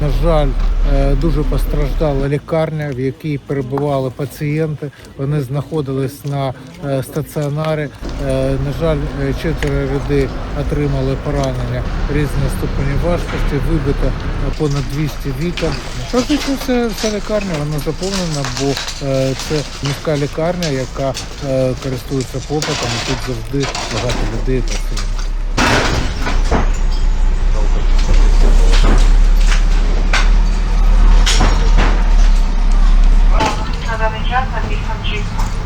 На жаль, е, дуже постраждала лікарня, в якій перебували пацієнти. Вони знаходились на е, стаціонарі. Е, На жаль, четверо людей отримали поранення різних ступенів важкості, вибито понад 200 вікон. Практично вся, вся лікарня вона заповнена, бо це міська лікарня, яка користується попитом. Тут завжди багато людей працює. Roger, 本。